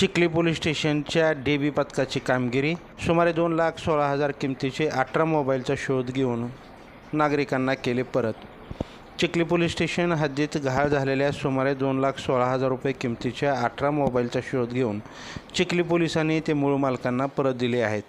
Chikhli police स्टेशनच्या D B पथकाची कामगिरी सुमारे दोन लाख सोळा हजार किमतीचे अठरा मोबाईलचा शोध घेऊन नागरिकांना केले परत. चिखली पोलीस स्टेशन हद्दीत घाळ झालेल्या सुमारे दोन लाख सोळा हजार रुपये किमतीच्या अठरा मोबाईलचा शोध घेऊन चिखली पोलिसांनी ते मूळ मालकांना परत दिले आहेत.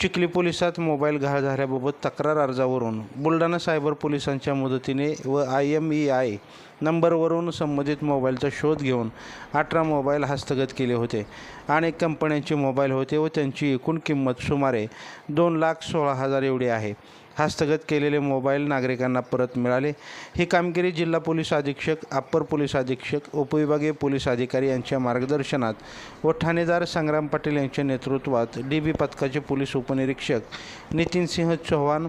चिखली पोलिसात मोबाईल घाळ झाल्याबाबत तक्रार अर्जावरून बुलढाणा सायबर पोलिसांच्या मदतीने व आय एम ई आय नंबरवरून संबंधित मोबाईलचा शोध घेऊन अठरा मोबाईल हस्तगत केले होते. अनेक कंपन्यांचे मोबाईल होते व त्यांची एकूण किंमत सुमारे दोन लाख सोळा हजार एवढी आहे. हस्तगत केलेले मोबाईल नागरिकांना परत मिळाले. ही कामगिरी जिल्हा पोलीस अधीक्षक अप्पर पोलीस अधीक्षक उपविभागीय पोलीस अधिकारी यांच्या मार्गदर्शनात व ठाणेदार संग्राम पाटील यांच्या नेतृत्वात डी बी पथकाचे पोलीस उपनिरीक्षक नितीन सिंह चव्हाण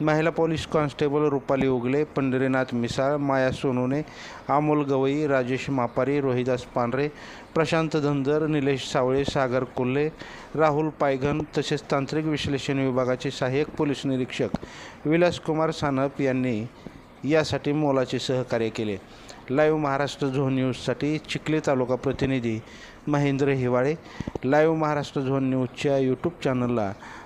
महिला पोलीस कॉन्स्टेबल रुपाली उगले पंढरीनाथ मिसाळ माया सोनूने अमोल गवई राजेश मापारी रोहिदास पांढरे प्रशांत धनधर निलेश सावळे सागर कोल्हे राहुल पायघन तसेच तांत्रिक विश्लेषण विभागाचे सहाय्यक पोलीस निरीक्षक विलासकुमार सानप यांनी यासाठी मोलाचे सहकार्य केले. लाईव्ह महाराष्ट्र झोन न्यूजसाठी चिखली तालुका प्रतिनिधी महेंद्र हिवाळे लाईव्ह महाराष्ट्र झोन न्यूजच्या यूट्यूब चॅनलला